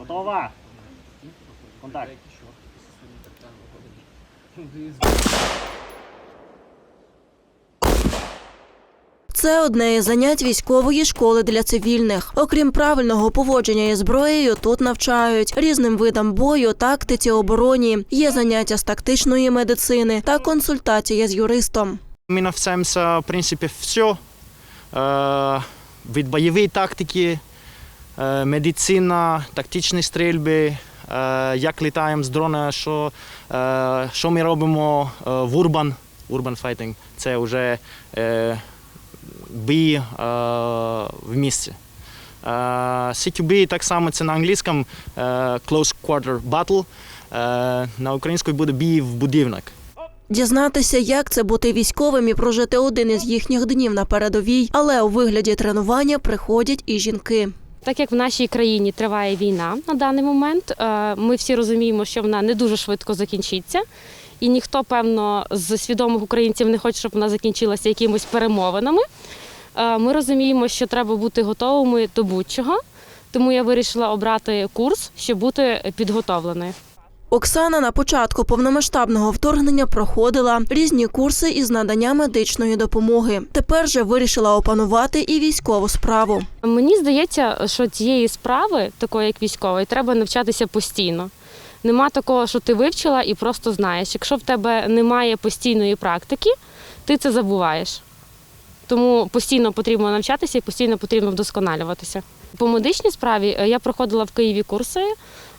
Готова? Контакт. Це одне із занять військової школи для цивільних. Окрім правильного поводження із зброєю, тут навчають різним видам бою, тактиці, обороні. Є заняття з тактичної медицини та консультація з юристом. Ми навчаємося, в принципі, все. Від бойової тактики, медицина, тактичні стрільби, е, як літаємо з дрона, що, е, що ми робимо е, в урбан, урбан файтинг. Це вже е, бій е, в місті. Е, CQB так само це на англійському е, Close Quarter Battle. Е, на українською буде бій в будівник. Дізнатися, як це бути військовим і прожити один із їхніх днів на передовій, але у вигляді тренування приходять і жінки. Так як в нашій країні триває війна на даний момент, е, ми всі розуміємо, що вона не дуже швидко закінчиться, і ніхто, певно, з свідомих українців не хоче, щоб вона закінчилася якимось перемовинами. Е, Ми розуміємо, що треба бути готовими до будь-чого, тому я вирішила обрати курс, щоб бути підготовленою. Оксана на початку повномасштабного вторгнення проходила різні курси із надання медичної допомоги. Тепер же вирішила опанувати і військову справу. Мені здається, що цієї справи, такої як військової, треба навчатися постійно. Нема такого, що ти вивчила і просто знаєш. Якщо в тебе немає постійної практики, ти це забуваєш. Тому постійно потрібно навчатися і постійно потрібно вдосконалюватися. По медичній справі е, я проходила в Києві курси,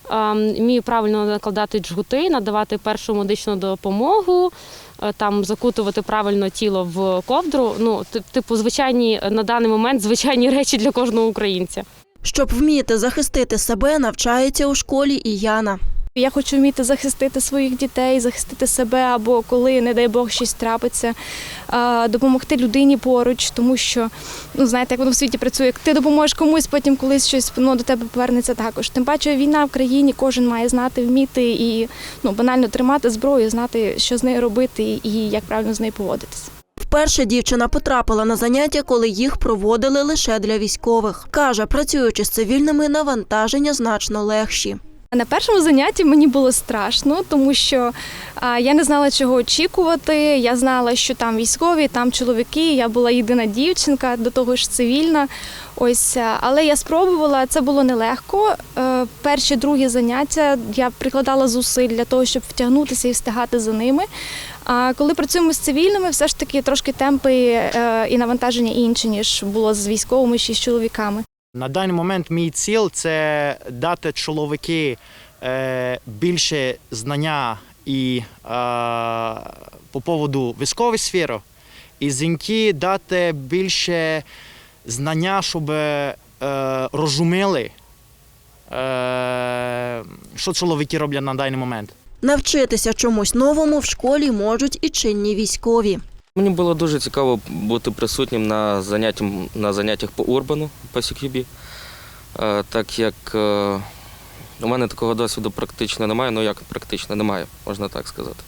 вмію правильно накладати джгути, надавати першу медичну допомогу, е, там закутувати правильно тіло в ковдру. Ну, ти- типу, звичайні на даний момент звичайні речі для кожного українця. Щоб вміти захистити себе, навчається у школі і Яна. Я хочу вміти захистити своїх дітей, захистити себе, або коли, не дай Бог, щось трапиться, допомогти людині поруч, тому що ну знаєте, як воно в світі працює. Як ти допоможеш комусь, потім колись щось ну, до тебе повернеться також. Тим паче війна в країні, кожен має знати, вміти і ну банально тримати зброю, знати, що з нею робити і як правильно з нею поводитися. Вперше дівчина потрапила на заняття, коли їх проводили лише для військових. Каже, працюючи з цивільними, навантаження значно легші. На першому занятті мені було страшно, тому що я не знала, чого очікувати. Я знала, що там військові, там чоловіки. Я була єдина дівчинка, до того ж цивільна. Ось, але я спробувала. Це було нелегко. Е, Перші другі заняття я прикладала зусиль для того, щоб втягнутися і встигати за ними. А коли працюємо з цивільними, все ж таки трошки темпи е, і навантаження інші ніж було з військовими чи з чоловіками. На даний момент мій ціль це дати чоловіки е, більше знання і е, по поводу військової сфери, і жінки дати більше знання, щоб е, розуміли, що чоловіки роблять на даний момент. Навчитися чомусь новому в школі можуть і чинні військові. Мені було дуже цікаво бути присутнім на заняттях, на заняттях по урбану по CQB, Е, так як е, у мене такого досвіду практично немає, ну як практично немає, можна так сказати.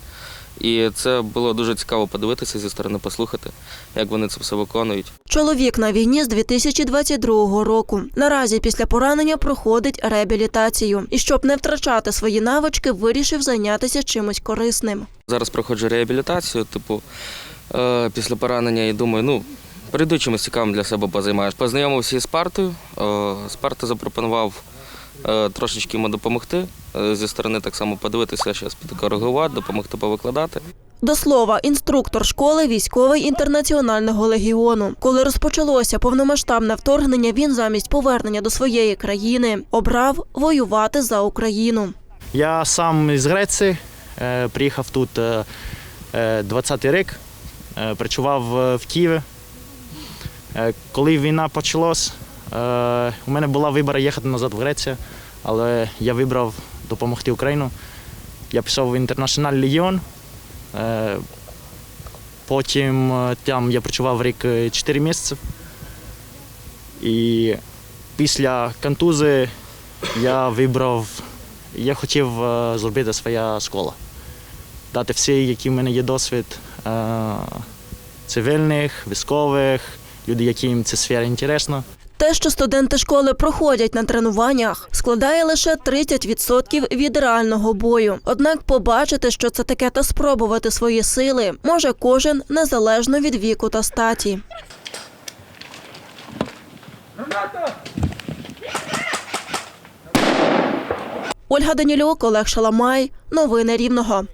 І це було дуже цікаво подивитися зі сторони, послухати, як вони це все виконують. Чоловік на війні з 2022 року. Наразі після поранення проходить реабілітацію. І щоб не втрачати свої навички, вирішив зайнятися чимось корисним. Зараз проходжу реабілітацію, типу, е, після поранення і думаю, ну, прийду чимось цікавим для себе позаймаюсь. Познайомився із Спартою. Е, Спарта запропонував е, трошечки йому допомогти. Е, Зі сторони так само подивитися, щось підкоригувати, допомогти повикладати. До слова, інструктор школи військовий інтернаціонального легіону. Коли розпочалося повномасштабне вторгнення, він замість повернення до своєї країни обрав воювати за Україну. Я сам із Греції, е, приїхав тут е, е, 20-й рік, працював е, в Києві. Е, Коли війна почалась, е, у мене була вибір їхати назад в Грецію, але я вибрав допомогти Україну. Я пішов в Інтернаціональний легіон. Е, Потім е, там я працював рік 4 місяці. І після контузії я вибрав я хотів е, зробити своя школа. Дати всі, які в мене є досвід е, цивільних, військових, люди, яким ця сфера інтересна. Те, що студенти школи проходять на тренуваннях, складає лише 30% від реального бою. Однак побачити, що це таке, та спробувати свої сили може кожен незалежно від віку та статі. Ольга Данілюк, Олег Шаламай. Новини Рівного.